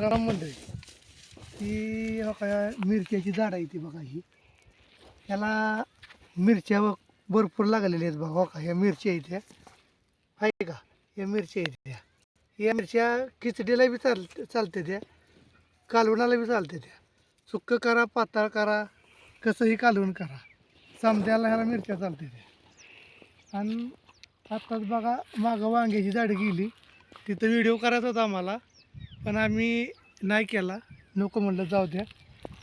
राम मंडळी ही हो काय मिरच्याची झाड आहे ती बघा ही. याला मिरच्या भरपूर लागलेल्या आहेत बघा हो का? ह्या मिरच्या आहेत त्या. आहे का? या मिरच्या आहेत त्या. या मिरच्या खिचडीला बी चाल चालते त्या. कालवणाला बी चालते त्या. सुक्क करा पातळ करा कसंही कालवण करा. समद्याला ह्याला मिरच्या चालते त्या. आणि आत्ताच बघा मागं वांग्याची झाडं गेली. तिथं व्हिडिओ करायचा होता आम्हाला. पण आम्ही नाही केला. नको म्हणलं जाऊ द्या.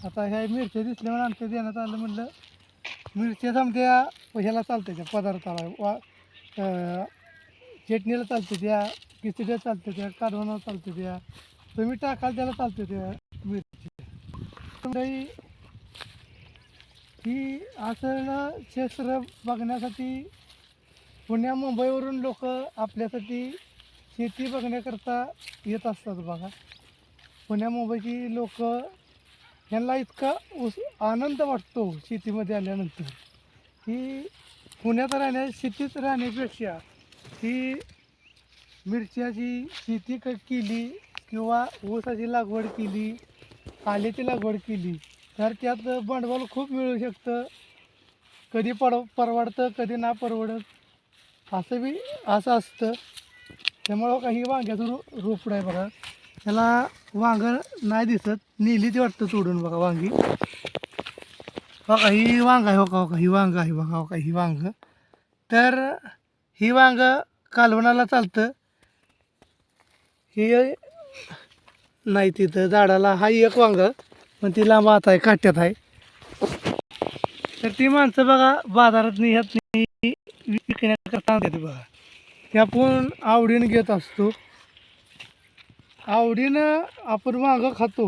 आता ह्या मिरच्या दिसल्यामुळे आमच्या देण्यात आलं म्हणलं मिरच्या समजा ह्याला चालते त्या पदार्थाला. वा चटणीला चालते त्या किचड्या चालते त्या काढवणाला चालते त्या. तुम्ही टाकाल त्याला चालते त्या मिरच्या. म्हणजे ही असं क्षेत्र बघण्यासाठी पुण्या मुंबईवरून लोक आपल्यासाठी शेती बघण्याकरता येत असतात बघा. पुण्या मुंबईची लोक यांना इतका उस आनंद वाटतो शेतीमध्ये आल्यानंतर. की पुण्यात राहण्या शेतीत राहण्यापेक्षा ही मिरच्याची शेती क केली किंवा ऊसाची लागवड केली आल्याची लागवड केली तर त्यात भांडवल खूप मिळू शकतं. कधी पड परवडतं कधी ना परवडत असं बी असं असतं. त्यामुळं काही वांग्याचं रो रोपड आहे बघा. त्याला वांग नाही दिसत. नेली ती वाटतं तोडून बघा वांगी. बघा ही वांग आहे हो का हो का ही वांग आहे बघा हो का ही वांग. तर ही वांग कालवणाला चालतं. ही नाही तिथं झाडाला. हा एक वांग पण ती लांब आत आहे काट्यात आहे. तर ती माणसं बघा बाजारात ह्यात विकण्याकरता आणतात बघा. हे आपण आवडीनं घेत असतो. आवडीनं आपण मागं खातो.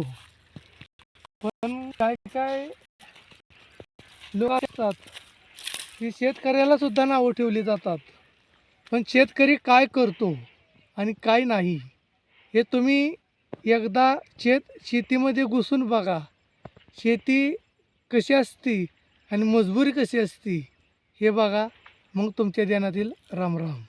पण काय काय लोक असतात की शेतकऱ्याला सुद्धा नावं ठेवली जातात. पण शेतकरी काय करतो आणि काय नाही हे तुम्ही एकदा शेत शेतीमध्ये घुसून बघा. शेती कशी असती आणि मजबुरी कशी असती हे बघा. मग तुमच्या ध्यानात येईल राम राम.